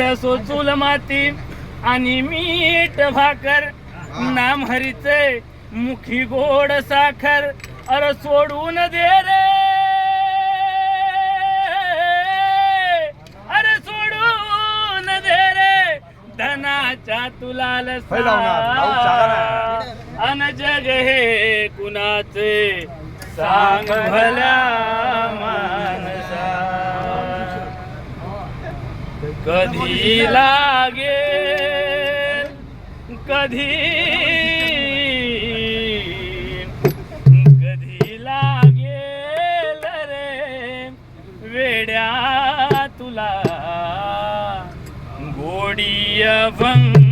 अरे चूल माती आणि मीठ भाकर. नाम हरीचे मुखी गोड साखर अरे सोडून दे रे. अरे सोडून दे रे. धनाच्या तुला अन जग हे कुणाचे? सांग भल्या मानसा. कधी लागे कधी? कधी लागेल रे? वेड्या तुला गोडी भंगाची